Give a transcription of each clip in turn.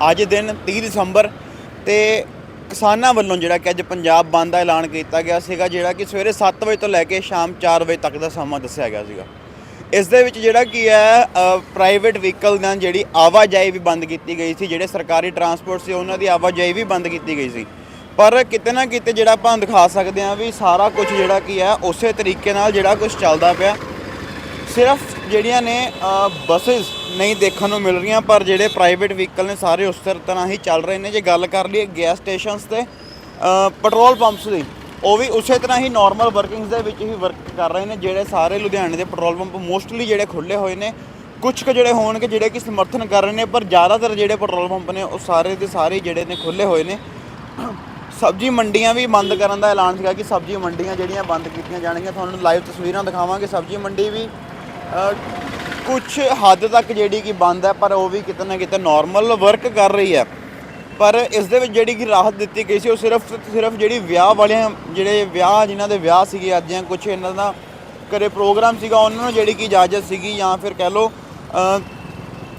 ਅੱਜ ਦਿਨ 30 ਦਸੰਬਰ ਤੇ ਕਿਸਾਨਾਂ ਵੱਲੋਂ ਜਿਹੜਾ ਕਿ ਅੱਜ ਪੰਜਾਬ ਬੰਦ ਦਾ ਐਲਾਨ ਕੀਤਾ ਗਿਆ ਸੀਗਾ, ਜਿਹੜਾ ਕਿ ਸਵੇਰੇ 7 ਵਜੇ ਤੋਂ ਲੈ ਕੇ ਸ਼ਾਮ 4 ਵਜੇ ਤੱਕ ਦਾ ਸਮਾਂ ਦੱਸਿਆ ਗਿਆ ਸੀਗਾ। ਇਸ ਦੇ ਵਿੱਚ ਜਿਹੜਾ ਕੀ ਹੈ ਪ੍ਰਾਈਵੇਟ ਵਹੀਕਲ ਨਾਲ ਜਿਹੜੀ ਆਵਾਜਾਈ ਵੀ ਬੰਦ ਕੀਤੀ ਗਈ ਸੀ, ਜਿਹੜੇ ਸਰਕਾਰੀ ਟਰਾਂਸਪੋਰਟ ਸੀ, ਉਹਨਾਂ ਦੀ ਆਵਾਜਾਈ ਵੀ ਬੰਦ ਕੀਤੀ ਗਈ ਸੀ। ਪਰ ਕਿਤੇ ਨਾ ਕਿਤੇ ਜਿਹੜਾ ਆਪਾਂ ਦਿਖਾ ਸਕਦੇ ਹਾਂ ਵੀ ਸਾਰਾ ਕੁਝ ਜਿਹੜਾ ਕੀ ਹੈ, ਉਸੇ ਤਰੀਕੇ ਨਾਲ ਜਿਹੜਾ ਕੁਝ ਚੱਲਦਾ ਪਿਆ। ਸਿਰਫ ਜਿਹੜੀਆਂ ਨੇ ਬੱਸਸ ਨਹੀਂ ਦੇਖਣ ਨੂੰ ਮਿਲ ਰਹੀਆਂ, ਪਰ ਜਿਹੜੇ ਪ੍ਰਾਈਵੇਟ ਵਹੀਕਲ ਨੇ ਸਾਰੇ ਉਸ ਤਰ੍ਹਾਂ ਹੀ ਚੱਲ ਰਹੇ ਨੇ। ਜੇ ਗੱਲ ਕਰ ਲਈਏ ਗੈਸ ਸਟੇਸ਼ਨਸ ਤੇ ਪੈਟਰੋਲ ਪੰਪਸ ਦੀ, ਉਹ ਵੀ ਉਸੇ ਤਰ੍ਹਾਂ ਹੀ ਨਾਰਮਲ ਵਰਕਿੰਗਸ ਦੇ ਵਿੱਚ ਹੀ ਵਰਕ ਕਰ ਰਹੇ ਨੇ, ਜਿਹੜੇ ਸਾਰੇ ਲੁਧਿਆਣੇ ਦੇ ਪੈਟਰੋਲ ਪੰਪ ਮੋਸਟਲੀ ਜਿਹੜੇ ਖੁੱਲੇ ਹੋਏ ਨੇ। ਕੁਝ ਕੁ ਜਿਹੜੇ ਹੋਣਗੇ, ਜਿਹੜੇ ਕਿ ਸਮਰਥਨ ਕਰ ਰਹੇ ਨੇ, ਪਰ ਜ਼ਿਆਦਾਤਰ ਜਿਹੜੇ ਪੈਟਰੋਲ ਪੰਪ ਨੇ, ਉਹ ਸਾਰੇ ਦੇ ਸਾਰੇ ਜਿਹੜੇ ਨੇ ਖੁੱਲੇ ਹੋਏ ਨੇ। ਸਬਜ਼ੀ ਮੰਡੀਆਂ ਵੀ ਬੰਦ ਕਰਨ ਦਾ ਐਲਾਨ ਸੀਗਾ ਕਿ ਸਬਜ਼ੀ ਮੰਡੀਆਂ ਜਿਹੜੀਆਂ ਬੰਦ ਕੀਤੀਆਂ ਜਾਣਗੀਆਂ। ਤੁਹਾਨੂੰ ਲਾਈਵ ਤਸਵੀਰਾਂ ਦਿਖਾਵਾਂਗੇ। ਸਬਜ਼ੀ ਮੰਡੀ ਵੀ ਕੁਝ ਹੱਦ ਤੱਕ ਜਿਹੜੀ ਕਿ ਬੰਦ ਹੈ, ਪਰ ਉਹ ਵੀ ਕਿਤੇ ਨਾ ਕਿਤੇ ਨਾਰਮਲ ਵਰਕ ਕਰ ਰਹੀ ਹੈ। ਪਰ ਇਸ ਦੇ ਵਿੱਚ ਜਿਹੜੀ ਕਿ ਰਾਹਤ ਦਿੱਤੀ ਗਈ ਸੀ, ਉਹ ਸਿਰਫ ਸਿਰਫ ਜਿਹੜੀ ਵਿਆਹ ਵਾਲਿਆਂ, ਜਿਹੜੇ ਵਿਆਹ, ਜਿਨ੍ਹਾਂ ਦੇ ਵਿਆਹ ਸੀਗੇ ਅੱਜ ਜਾਂ ਕੁਝ ਇਹਨਾਂ ਦਾ ਘਰੇ ਪ੍ਰੋਗਰਾਮ ਸੀਗਾ, ਉਹਨਾਂ ਨੂੰ ਜਿਹੜੀ ਕਿ ਇਜਾਜ਼ਤ ਸੀਗੀ ਜਾਂ ਫਿਰ ਕਹਿ ਲਓ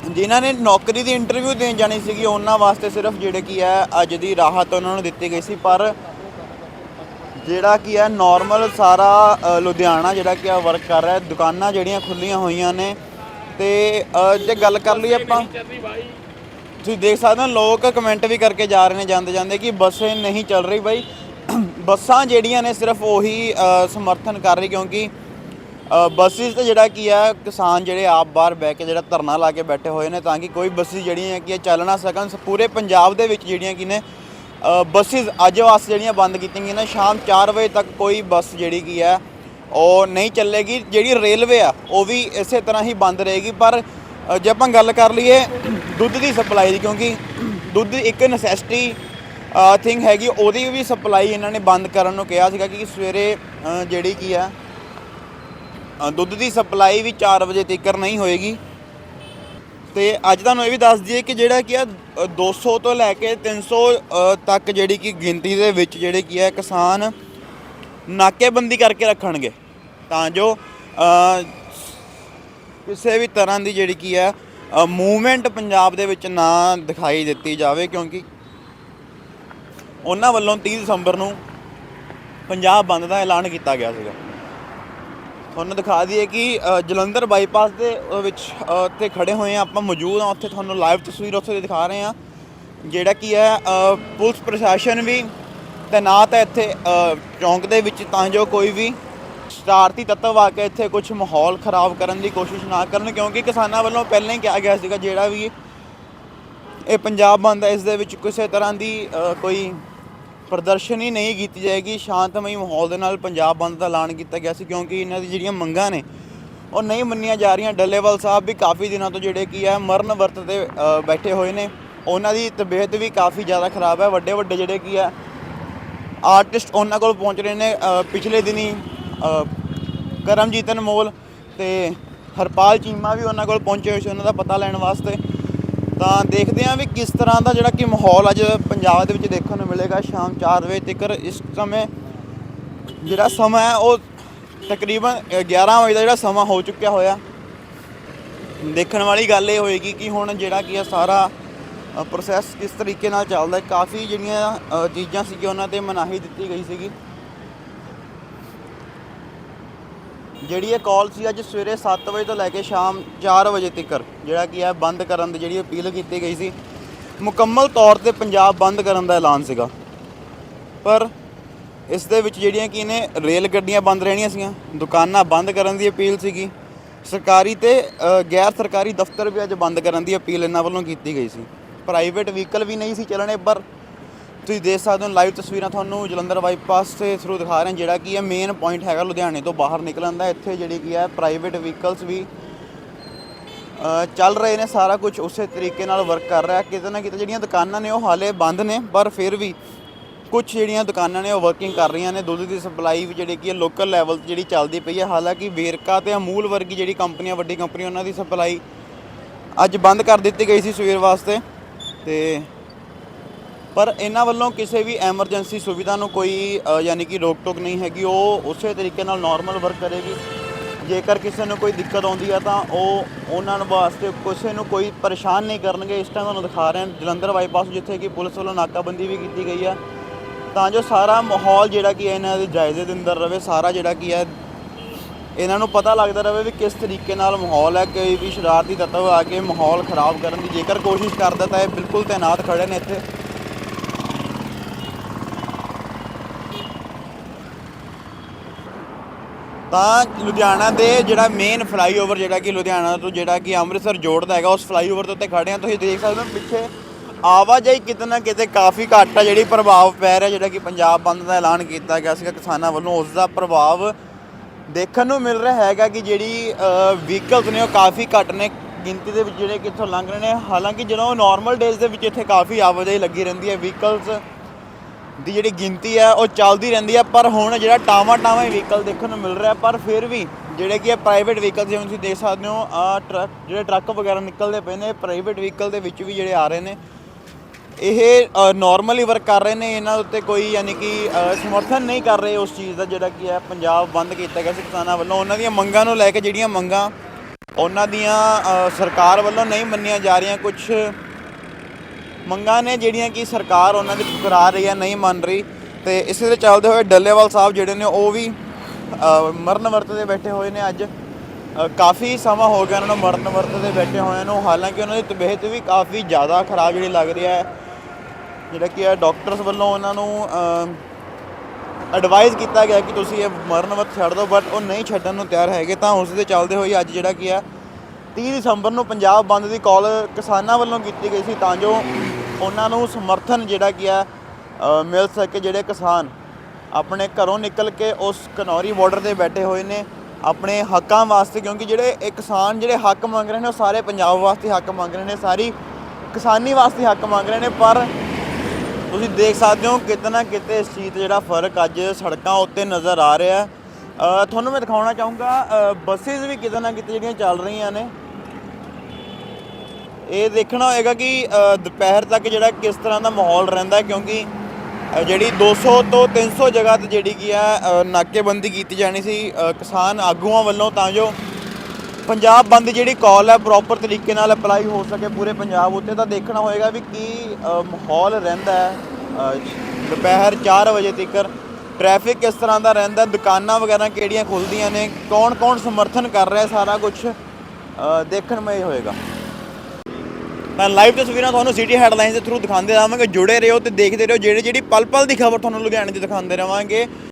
ਜਿਨ੍ਹਾਂ ਨੇ ਨੌਕਰੀ ਦੀ ਇੰਟਰਵਿਊ ਦੇਣ ਜਾਣੀ ਸੀਗੀ, ਉਹਨਾਂ ਵਾਸਤੇ ਸਿਰਫ ਜਿਹੜੇ ਕੀ ਹੈ, ਅੱਜ ਦੀ ਰਾਹਤ ਉਹਨਾਂ ਨੂੰ ਦਿੱਤੀ ਗਈ ਸੀ। ਪਰ ਜਿਹੜਾ ਕੀ ਹੈ ਨਾਰਮਲ ਸਾਰਾ ਲੁਧਿਆਣਾ ਜਿਹੜਾ ਕਿ ਵਰਕ ਕਰ ਰਿਹਾ ਦੁਕਾਨਾਂ ਜਿਹੜੀਆਂ ਖੁੱਲੀਆਂ ਹੋਈਆਂ ਨੇ ਤੇ ਅ, ਜੇ ਗੱਲ ਕਰ ਲਈ ਆਪਾਂ ਤੁਸੀਂ ਦੇਖ ਸਕਦੇ ਹੋ ਲੋਕ ਕਮੈਂਟ ਵੀ ਕਰਕੇ ਜਾ ਰਹੇ ਨੇ ਜਾਂਦੇ ਜਾਂਦੇ ਕਿ ਬੱਸੇ ਨਹੀਂ ਚੱਲ ਰਹੀ ਬਾਈ। ਬੱਸਾਂ ਜਿਹੜੀਆਂ ਨੇ ਸਿਰਫ ਉਹੀ ਅ, ਸਮਰਥਨ ਕਰ ਰਹੀ ਕਿਉਂਕਿ ਬੱਸਿਸ ਤੇ ਜਿਹੜਾ ਕੀ ਹੈ ਕਿਸਾਨ ਜਿਹੜੇ ਆਪ ਬਾਹਰ ਬਹਿ ਕੇ ਜਿਹੜਾ ਧਰਨਾ ਲਾ ਕੇ ਬੈਠੇ ਹੋਏ ਨੇ ਤਾਂ ਕਿ ਕੋਈ ਬੱਸਿਸ ਜਿਹੜੀਆਂ ਹੈ ਕਿ ਇਹ ਚੱਲ ਨਾ ਸਕਣ। ਪੂਰੇ ਪੰਜਾਬ ਦੇ ਵਿੱਚ ਜਿਹੜੀਆਂ ਕੀ ਨੇ ਬੱਸਿਸ ਅੱਜ ਵਾਸਤੇ ਜਿਹੜੀਆਂ ਬੰਦ ਕੀਤੀਆਂ ਗਈਆਂ ਨੇ ਸ਼ਾਮ 4 ਵਜੇ ਤੱਕ ਕੋਈ ਬੱਸ ਜਿਹੜੀ ਕੀ ਹੈ ਉਹ ਨਹੀਂ ਚੱਲੇਗੀ ਜਿਹੜੀ ਰੇਲਵੇ ਆ ਉਹ ਵੀ ਇਸੇ ਤਰ੍ਹਾਂ ਹੀ ਬੰਦ ਰਹੇਗੀ। ਪਰ ਜੇ ਆਪਾਂ ਗੱਲ ਕਰ ਲਈਏ ਦੁੱਧ ਦੀ ਸਪਲਾਈ ਦੀ ਕਿਉਂਕਿ ਦੁੱਧ ਇੱਕ ਨੈਸੈਸਿਟੀ ਥਿੰਗ ਹੈਗੀ ਉਹਦੀ ਵੀ ਸਪਲਾਈ ਇਹਨਾਂ ਨੇ ਬੰਦ ਕਰਨ ਨੂੰ ਕਿਹਾ ਸੀਗਾ ਕਿ ਸਵੇਰੇ ਜਿਹੜੀ ਕੀ ਆ ਦੁੱਧ ਦੀ ਸਪਲਾਈ ਵੀ 4 ਵਜੇ ਤੱਕ ਨਹੀਂ ਹੋਏਗੀ। ਤੇ ਅੱਜ ਤੁਹਾਨੂੰ ਇਹ ਵੀ ਦੱਸ ਦਈਏ ਕਿ ਜਿਹੜਾ ਕੀ ਆ ਅ, 200 ਤੋਂ ਲੈ ਕੇ 300 ਅ, ਤੱਕ ਜਿਹੜੀ ਕਿ ਗਿਣਤੀ ਦੇ ਵਿੱਚ ਜਿਹੜੇ ਕੀ ਹੈ ਕਿਸਾਨ ਨਾਕੇਬੰਦੀ ਕਰਕੇ ਰੱਖਣਗੇ। ਤਾਂ ਜੋ ਕਿਸੇ ਵੀ ਤਰ੍ਹਾਂ ਦੀ ਜਿਹੜੀ ਕੀ ਹੈ ਮੂਵਮੈਂਟ ਪੰਜਾਬ ਦੇ ਵਿੱਚ ਨਾ ਦਿਖਾਈ ਦਿੱਤੀ ਜਾਵੇ ਕਿਉਂਕਿ ਉਹਨਾਂ ਵੱਲੋਂ 30 ਦਸੰਬਰ ਨੂੰ ਪੰਜਾਬ ਬੰਦ ਦਾ ਐਲਾਨ ਕੀਤਾ ਗਿਆ ਸੀਗਾ। ਤੁਹਾਨੂੰ ਦਿਖਾ ਦਈਏ ਕਿ ਜਲੰਧਰ ਬਾਈਪਾਸ ਦੇ ਵਿੱਚ ਅ, ਉੱਥੇ ਖੜੇ ਹੋਏ ਆ ਆਪਾਂ ਮੌਜੂਦ ਆ ਉੱਥੇ ਤੁਹਾਨੂੰ ਲਾਈਵ ਤਸਵੀਰ ਉੱਥੇ ਦਿਖਾ ਰਹੇ ਆ ਜਿਹੜਾ ਕੀ ਹੈ ਪੁਲਿਸ ਪ੍ਰਸ਼ਾਸਨ ਵੀ ਤੈਨਾਤ ਹੈ ਇੱਥੇ ਚੌਂਕ ਦੇ ਵਿੱਚ ਤਾਂ ਜੋ ਕੋਈ ਵੀ ਸ਼ਰਾਰਤੀ ਤੱਤਵ ਆ ਕੇ ਇੱਥੇ ਕੁਝ ਮਾਹੌਲ ਖਰਾਬ ਕਰਨ ਦੀ ਕੋਸ਼ਿਸ਼ ਨਾ ਕਰਨ ਕਿਉਂਕਿ ਕਿਸਾਨਾਂ ਵੱਲੋਂ ਪਹਿਲਾਂ ਹੀ ਕਿਹਾ ਗਿਆ ਸੀਗਾ ਜਿਹੜਾ ਵੀ ਇਹ ਪੰਜਾਬ ਬੰਦ ਹੈ ਇਸ ਦੇ ਵਿੱਚ ਕਿਸੇ ਤਰ੍ਹਾਂ ਦੀ ਅ, ਕੋਈ ਪ੍ਰਦਰਸ਼ਨੀ ਨਹੀਂ ਕੀਤੀ ਜਾਏਗੀ। ਸ਼ਾਂਤਮਈ ਮਾਹੌਲ ਦੇ ਨਾਲ ਪੰਜਾਬ ਬੰਦ ਦਾ ਐਲਾਨ ਕੀਤਾ ਗਿਆ ਸੀ ਕਿਉਂਕਿ ਇਹਨਾਂ ਦੀ ਜਿਹੜੀਆਂ ਮੰਗਾਂ ਨੇ ਉਹ ਨਹੀਂ ਮੰਨੀਆਂ ਜਾ ਰਹੀਆਂ। ਡੱਲੇਵਾਲ ਸਾਹਿਬ ਵੀ ਕਾਫੀ ਦਿਨਾਂ ਤੋਂ ਜਿਹੜੇ ਕੀ ਹੈ ਮਰਨ ਵਰਤ ਤੇ ਬੈਠੇ ਹੋਏ ਨੇ। ਉਹਨਾਂ ਦੀ ਤਬੀਅਤ ਵੀ ਕਾਫੀ ਜ਼ਿਆਦਾ ਖਰਾਬ ਹੈ। ਵੱਡੇ ਵੱਡੇ ਜਿਹੜੇ ਕੀ ਹੈ ਆਰਟਿਸਟ ਉਹਨਾਂ ਕੋਲ ਪਹੁੰਚ ਰਹੇ ਨੇ ਪਿਛਲੇ ਦਿਨੀ ਅ, ਕਰਮਜੀਤ ਅਨਮੋਲ ਤੇ ਹਰਪਾਲ ਚੀਮਾ ਵੀ ਉਹਨਾਂ ਕੋਲ ਪਹੁੰਚੇ ਹੋਏ ਸੀ ਉਹਨਾਂ ਦਾ ਪਤਾ ਲੈਣ ਵਾਸਤੇ। ਤਾਂ ਦੇਖਦੇ ਹਾਂ ਵੀ ਕਿਸ ਤਰ੍ਹਾਂ ਦਾ ਜਿਹੜਾ ਕਿ ਮਾਹੌਲ ਅੱਜ ਪੰਜਾਬ ਦੇ ਵਿੱਚ ਦੇਖਣ ਨੂੰ ਮਿਲੇਗਾ ਸ਼ਾਮ 4 ਵਜੇ ਤੱਕ ਇਸ ਸਮੇਂ ਜਿਹੜਾ ਸਮਾਂ ਹੈ ਉਹ ਤਕਰੀਬਨ ਅ, 11 ਵਜੇ ਦਾ ਜਿਹੜਾ ਸਮਾਂ ਹੋ ਚੁੱਕਿਆ ਹੋਇਆ। ਦੇਖਣ ਵਾਲੀ ਗੱਲ ਇਹ ਹੋਏਗੀ ਕਿ ਹੁਣ ਜਿਹੜਾ ਕੀ ਆ ਸਾਰਾ ਪ੍ਰੋਸੈਸ ਕਿਸ ਤਰੀਕੇ ਨਾਲ ਚੱਲਦਾ ਹੈ। ਕਾਫੀ ਜਿਹੜੀਆਂ ਚੀਜ਼ਾਂ ਸੀਗੀਆਂ, ਉਹਨਾਂ ਤੇ ਮਨਾਹੀ ਦਿੱਤੀ ਗਈ ਸੀਗੀ। ਜਿਹੜੀ ਇਹ ਕਾਲ ਸੀ ਅੱਜ ਸਵੇਰੇ 7 ਵਜੇ ਤੋਂ ਲੈ ਕੇ ਸ਼ਾਮ 4 ਵਜੇ ਤੱਕ, ਜਿਹੜਾ ਕੀ ਹੈ ਬੰਦ ਕਰਨ ਦੀ ਜਿਹੜੀ ਅਪੀਲ ਕੀਤੀ ਗਈ ਸੀ, ਮੁਕੰਮਲ ਤੌਰ ਤੇ ਪੰਜਾਬ ਬੰਦ ਕਰਨ ਦਾ ਐਲਾਨ ਸੀਗਾ। ਪਰ ਇਸ ਦੇ ਵਿੱਚ ਜਿਹੜੀਆਂ ਕੀ ਨੇ ਰੇਲ ਗੱਡੀਆਂ ਬੰਦ ਰਹਿਣੀਆਂ ਸੀਗੀਆਂ, ਦੁਕਾਨਾਂ ਬੰਦ ਕਰਨ ਦੀ ਅਪੀਲ ਸੀਗੀ, ਸਰਕਾਰੀ ਤੇ ਗੈਰ ਸਰਕਾਰੀ ਦਫ਼ਤਰ ਵੀ ਅੱਜ ਬੰਦ ਕਰਨ ਦੀ ਅਪੀਲ ਇਹਨਾਂ ਵੱਲੋਂ ਕੀਤੀ ਗਈ ਸੀ। ਪ੍ਰਾਈਵੇਟ ਵਹੀਕਲ ਵੀ ਨਹੀਂ ਸੀ ਚੱਲਣੇ, ਪਰ ਤੁਸੀਂ ਦੇਖ ਸਕਦੇ ਹੋ ਲਾਈਵ ਤਸਵੀਰਾਂ ਤੁਹਾਨੂੰ ਜਲੰਧਰ ਬਾਈਪਾਸ ਤੇ ਥਰੂ ਦਿਖਾ ਰਹੇ ਹਾਂ ਜਿਹੜਾ ਕਿ ਇਹ ਮੇਨ ਪੁਆਇੰਟ ਹੈਗਾ ਲੁਧਿਆਣੇ ਤੋਂ ਬਾਹਰ ਨਿਕਲਣ ਦਾ, ਇੱਥੇ ਜਿਹੜੀ ਕੀ ਹੈ ਪ੍ਰਾਈਵੇਟ ਵਹੀਕਲਸ ਵੀ ਚੱਲ ਰਹੇ ਨੇ, ਸਾਰਾ ਕੁਝ ਉਸੇ ਤਰੀਕੇ ਨਾਲ ਵਰਕ ਕਰ ਰਿਹਾ, ਕਿਤੇ ਨਾ ਕਿਤੇ ਜਿਹੜੀਆਂ ਦੁਕਾਨਾਂ ਨੇ ਉਹ ਹਾਲੇ ਬੰਦ ਨੇ, ਪਰ ਫਿਰ ਵੀ ਕੁਝ ਜਿਹੜੀਆਂ ਦੁਕਾਨਾਂ ਨੇ ਉਹ ਵਰਕਿੰਗ ਕਰ ਰਹੀਆਂ ਨੇ, ਦੁੱਧ ਦੀ ਸਪਲਾਈ ਵੀ ਜਿਹੜੀ ਕੀ ਹੈ ਲੋਕਲ ਲੈਵਲ ਤੇ ਜਿਹੜੀ ਚੱਲਦੀ ਪਈ ਹੈ, ਹਾਲਾਂਕਿ ਵੇਰਕਾ ਤੇ ਅਮੂਲ ਵਰਗੀ ਜਿਹੜੀ ਕੰਪਨੀਆਂ, ਵੱਡੀ ਕੰਪਨੀ ਉਹਨਾਂ ਦੀ ਸਪਲਾਈ ਅੱਜ ਬੰਦ ਕਰ ਦਿੱਤੀ ਗਈ ਸੀ ਸਵੇਰ ਵਾਸਤੇ। ਤੇ ਪਰ ਇਹਨਾਂ ਵੱਲੋਂ ਕਿਸੇ ਵੀ ਐਮਰਜੈਂਸੀ ਸੁਵਿਧਾ ਨੂੰ ਕੋਈ ਯਾਨੀ ਕਿ ਰੋਕ ਟੋਕ ਨਹੀਂ ਹੈਗੀ, ਉਹ ਉਸੇ ਤਰੀਕੇ ਨਾਲ ਨਾਰਮਲ ਵਰਕ ਕਰੇਗੀ। ਜੇਕਰ ਕਿਸੇ ਨੂੰ ਕੋਈ ਦਿੱਕਤ ਆਉਂਦੀ ਆ ਤਾਂ ਉਹ ਉਹਨਾਂ ਨੂੰ ਵਾਸਤੇ ਕਿਸੇ ਨੂੰ ਕੋਈ ਪਰੇਸ਼ਾਨ ਨਹੀਂ ਕਰਨਗੇ। ਇਸ ਟਾਈਮ ਤੁਹਾਨੂੰ ਦਿਖਾ ਰਹੇ ਹਾਂ, ਜਲੰਧਰ ਬਾਈਪਾਸ ਜਿੱਥੇ ਕਿ ਪੁਲਿਸ ਵੱਲੋਂ ਨਾਕਾਬੰਦੀ ਵੀ ਕੀਤੀ ਗਈ ਆ। ਤਾਂ ਜੋ ਸਾਰਾ ਮਾਹੌਲ ਜਿਹੜਾ ਕਿ ਹੈ ਇਹਨਾਂ ਦੇ ਜਾਇਜ਼ੇ ਦੇ ਅੰਦਰ ਰਵੇ, ਸਾਰਾ ਜਿਹੜਾ ਕਿ ਹੈ ਇਹਨਾਂ ਨੂੰ ਪਤਾ ਲੱਗਦਾ ਰਹੇ ਵੀ ਕਿਸ ਤਰੀਕੇ ਨਾਲ ਮਾਹੌਲ ਹੈ, ਕੋਈ ਵੀ ਸ਼ਰਾਰਤੀ ਤੱਤਵ ਆ ਕੇ ਮਾਹੌਲ ਖਰਾਬ ਕਰਨ ਦੀ ਜੇਕਰ ਕੋਸ਼ਿਸ਼ ਕਰਦਾ ਤਾਂ ਇਹ ਬਿਲਕੁਲ ਤਾਇਨਾਤ ਖੜੇ ਨੇ ਇੱਥੇ। ਤਾਂ ਲੁਧਿਆਣਾ ਦੇ ਜਿਹੜਾ ਮੇਨ ਫਲਾਈਓਵਰ ਜਿਹੜਾ ਕਿ ਲੁਧਿਆਣਾ ਤੋਂ ਜਿਹੜਾ ਕਿ ਅੰਮ੍ਰਿਤਸਰ ਜੋੜਦਾ ਹੈਗਾ, ਉਸ ਫਲਾਈਓਵਰ ਦੇ ਉੱਤੇ ਖੜੇ ਆ ਤੁਸੀਂ ਦੇਖ ਸਕਦੇ ਹੋ ਪਿੱਛੇ ਆਵਾਜਾਈ ਕਿਤੇ ਨਾ ਕਿਤੇ ਕਾਫੀ ਘੱਟ ਆ, ਜਿਹੜੀ ਪ੍ਰਭਾਵ ਪੈ ਰਿਹਾ, ਜਿਹੜਾ ਕਿ ਪੰਜਾਬ ਬੰਦ ਦਾ ਐਲਾਨ ਕੀਤਾ ਗਿਆ ਸੀਗਾ ਕਿਸਾਨਾਂ ਵੱਲੋਂ, ਉਸ ਦਾ ਪ੍ਰਭਾਵ ਦੇਖਣ ਨੂੰ ਮਿਲ ਰਿਹਾ ਹੈਗਾ ਕਿ ਜਿਹੜੀ ਵਹੀਕਲਸ ਨੇ ਉਹ ਕਾਫੀ ਘੱਟ ਨੇ। ਗਿਣਤੀ ਦੇ ਵਿੱਚ ਜਿਹੜੇ ਕਿੱਥੋਂ ਲੰਘ ਰਹੇ ਨੇ, ਹਾਲਾਂਕਿ ਜਦੋਂ ਨਾਰਮਲ ਡੇਜ਼ ਦੇ ਵਿੱਚ ਇੱਥੇ ਕਾਫੀ ਆਵਾਜਾਈ ਲੱਗੀ ਰਹਿੰਦੀ ਹੈ ਵਹੀਕਲਸ ਦੀ ਜਿਹੜੀ ਗਿਣਤੀ ਹੈ, ਉਹ ਚੱਲਦੀ ਰਹਿੰਦੀ ਹੈ। ਪਰ ਹੁਣ ਜਿਹੜਾ ਟਾਵਾਂ ਟਾਵਾਂ ਵਹੀਕਲ ਦੇਖਣ ਨੂੰ ਮਿਲ ਰਿਹਾ, ਪਰ ਫਿਰ ਵੀ ਜਿਹੜੇ ਕਿ ਪ੍ਰਾਈਵੇਟ ਵਹੀਕਲ ਜਿਵੇਂ ਤੁਸੀਂ ਦੇਖ ਸਕਦੇ ਹੋ ਆ ਟਰੱਕ, ਜਿਹੜੇ ਟਰੱਕ ਵਗੈਰਾ ਨਿਕਲਦੇ ਪਏ ਨੇ ਪ੍ਰਾਈਵੇਟ ਵਹੀਕਲ ਦੇ ਵਿੱਚ ਵੀ ਜਿਹੜੇ ਆ ਰਹੇ ਨੇ। ਇਹ ਨਾਰਮਲੀ ਵਰਕ ਕਰ ਰਹੇ ਨੇ, ਇਹਨਾਂ ਉੱਤੇ ਕੋਈ ਯਾਨੀ ਕਿ ਸਮਰਥਨ ਨਹੀਂ ਕਰ ਰਹੇ ਉਸ ਚੀਜ਼ ਦਾ, ਜਿਹੜਾ ਕੀ ਹੈ ਪੰਜਾਬ ਬੰਦ ਕੀਤਾ ਗਿਆ ਸੀ ਕਿਸਾਨਾਂ ਵੱਲੋਂ। ਉਹਨਾਂ ਦੀਆਂ ਮੰਗਾਂ ਨੂੰ ਲੈ ਕੇ ਜਿਹੜੀਆਂ ਮੰਗਾਂ ਉਹਨਾਂ ਦੀਆਂ ਸਰਕਾਰ ਵੱਲੋਂ ਨਹੀਂ ਮੰਨੀਆਂ ਜਾ ਰਹੀਆਂ ਕੁਝ ਮੰਗਾਂ ਨੇ ਜਿਹੜੀਆਂ ਕਿ ਸਰਕਾਰ ਉਹਨਾਂ ਦੀ ਠੁਕਰਾ ਰਹੀ ਹੈ, ਨਹੀਂ ਮੰਨ ਰਹੀ। ਤੇ ਇਸੇ ਦੇ ਚੱਲਦੇ ਹੋਏ ਡੱਲੇਵਾਲ ਸਾਹਿਬ ਜਿਹੜੇ ਨੇ, ਉਹ ਵੀ ਮਰਨ ਵਰਤ ਦੇ ਬੈਠੇ ਹੋਏ ਨੇ ਅੱਜ। ਕਾਫੀ ਸਮਾਂ ਹੋ ਗਿਆ ਉਹਨਾਂ ਨੂੰ ਮਰਨ ਵਰਤ ਦੇ ਬੈਠੇ ਹੋਏ ਨੂੰ। ਹਾਲਾਂਕਿ ਉਹਨਾਂ ਦੀ ਤਬੀਅਤ ਵੀ ਕਾਫੀ ਜ਼ਿਆਦਾ ਖਰਾਬ ਜਿਹੜੀ ਲੱਗ ਰਹੀ ਹੈ। ਜਿਹੜਾ ਕਿ ਹੈ ਡਾਕਟਰਸ ਵੱਲੋਂ ਉਹਨਾਂ ਨੂੰ ਐਡਵਾਈਸ ਕੀਤਾ ਗਿਆ ਕਿ ਤੁਸੀਂ ਇਹ ਮਰਨ ਵਰਤ ਛੱਡ ਦਿਓ ਬਟ ਉਹ ਨਹੀਂ ਛੱਡਣ ਨੂੰ ਤਿਆਰ ਹੈਗੇ, ਤਾਂ ਉਸ ਦੇ ਚੱਲਦੇ ਹੋਏ ਅੱਜ ਜਿਹੜਾ ਕੀ ਹੈ 30 ਦਸੰਬਰ ਨੂੰ ਪੰਜਾਬ ਬੰਦ ਦੀ ਕਾਲ ਕਿਸਾਨਾਂ ਵੱਲੋਂ ਕੀਤੀ ਗਈ ਸੀ, ਤਾਂ ਜੋ ਉਹਨਾਂ ਨੂੰ ਸਮਰਥਨ ਜਿਹੜਾ ਕੀ ਹੈ ਮਿਲ ਸਕੇ, ਜਿਹੜੇ ਕਿਸਾਨ ਆਪਣੇ ਘਰੋਂ ਨਿਕਲ ਕੇ ਉਸ ਕਨੌਰੀ ਬਾਰਡਰ ਤੇ ਬੈਠੇ ਹੋਏ ਨੇ, ਆਪਣੇ ਹੱਕਾਂ ਵਾਸਤੇ, ਕਿਉਂਕਿ ਜਿਹੜੇ ਇਹ ਕਿਸਾਨ ਜਿਹੜੇ ਹੱਕ ਮੰਗ ਰਹੇ ਨੇ, ਉਹ ਸਾਰੇ ਪੰਜਾਬ ਵਾਸਤੇ ਹੱਕ ਮੰਗ ਰਹੇ ਨੇ, ਸਾਰੀ ਕਿਸਾਨੀ ਵਾਸਤੇ ਹੱਕ ਮੰਗ ਰਹੇ ਨੇ, ਪਰ ਤੁਸੀਂ ਦੇਖ ਸਕਦੇ ਹੋ ਕਿਤੇ ਨਾ ਕਿਤੇ ਇਸ ਚੀਜ਼ ਦਾ ਜਿਹੜਾ ਫ਼ਰਕ ਅੱਜ ਸੜਕਾਂ ਉੱਤੇ ਨਜ਼ਰ ਆ ਰਿਹਾ ਤੁਹਾਨੂੰ ਮੈਂ ਦਿਖਾਉਣਾ ਚਾਹੂੰਗਾ ਬੱਸਿਸ ਵੀ ਕਿਤੇ ਨਾ ਕਿਤੇ ਜਿਹੜੀਆਂ ਚੱਲ ਰਹੀਆਂ ਨੇ। ਇਹ ਦੇਖਣਾ ਹੋਏਗਾ ਕਿ ਦੁਪਹਿਰ ਤੱਕ ਜਿਹੜਾ ਕਿਸ ਤਰ੍ਹਾਂ ਦਾ ਮਾਹੌਲ ਰਹਿੰਦਾ ਕਿਉਂਕਿ ਅ, ਜਿਹੜੀ 200 ਤੋਂ 300 ਜਗ੍ਹਾ ਤੇ ਜਿਹੜੀ ਕੀ ਆ ਨਾਕੇਬੰਦੀ ਕੀਤੀ ਜਾਣੀ ਸੀ ਕਿਸਾਨ ਆਗੂਆਂ ਵੱਲੋਂ ਤਾਂ ਜੋ ਪੰਜਾਬ ਬੰਦ ਜਿਹੜੀ ਕਾਲ ਹੈ ਪ੍ਰੋਪਰ ਤਰੀਕੇ ਨਾਲ ਅਪਲਾਈ ਹੋ ਸਕੇ ਪੂਰੇ ਪੰਜਾਬ ਉੱਤੇ, ਤਾਂ ਦੇਖਣਾ ਹੋਏਗਾ ਵੀ ਕੀ ਮਾਹੌਲ ਰਹਿੰਦਾ ਹੈ। ਦੁਪਹਿਰ 4 ਵਜੇ ਤੱਕ ਟ੍ਰੈਫਿਕ ਕਿਸ ਤਰ੍ਹਾਂ ਦਾ ਰਹਿੰਦਾ, ਦੁਕਾਨਾਂ ਵਗੈਰਾ ਕਿਹੜੀਆਂ ਖੁੱਲਦੀਆਂ ਨੇ ਕੌਣ ਕੌਣ ਸਮਰਥਨ ਕਰ ਰਿਹਾ ਸਾਰਾ ਕੁਝ ਦੇਖਣ ਮੈਂ ਹੋਏਗਾ। ਤਾਂ ਲਾਈਵ ਤਸਵੀਰਾਂ ਤੁਹਾਨੂੰ ਸਿਟੀ ਹੈਡਲਾਈਨਸ ਦੇ ਥਰੂ ਦਿਖਾਉਂਦੇ ਰਹਾਂਗੇ, ਜੁੜੇ ਰਹੋ ਤੇ ਦੇਖਦੇ ਰਹੋ ਜਿਹੜੇ ਜਿਹੜੀ ਪਲ ਪਲ ਦੀ ਖਬਰ ਤੁਹਾਨੂੰ ਲੁਧਿਆਣੇ ਦੀ ਦਿਖਾਉਂਦੇ ਰਹਾਂਗੇ।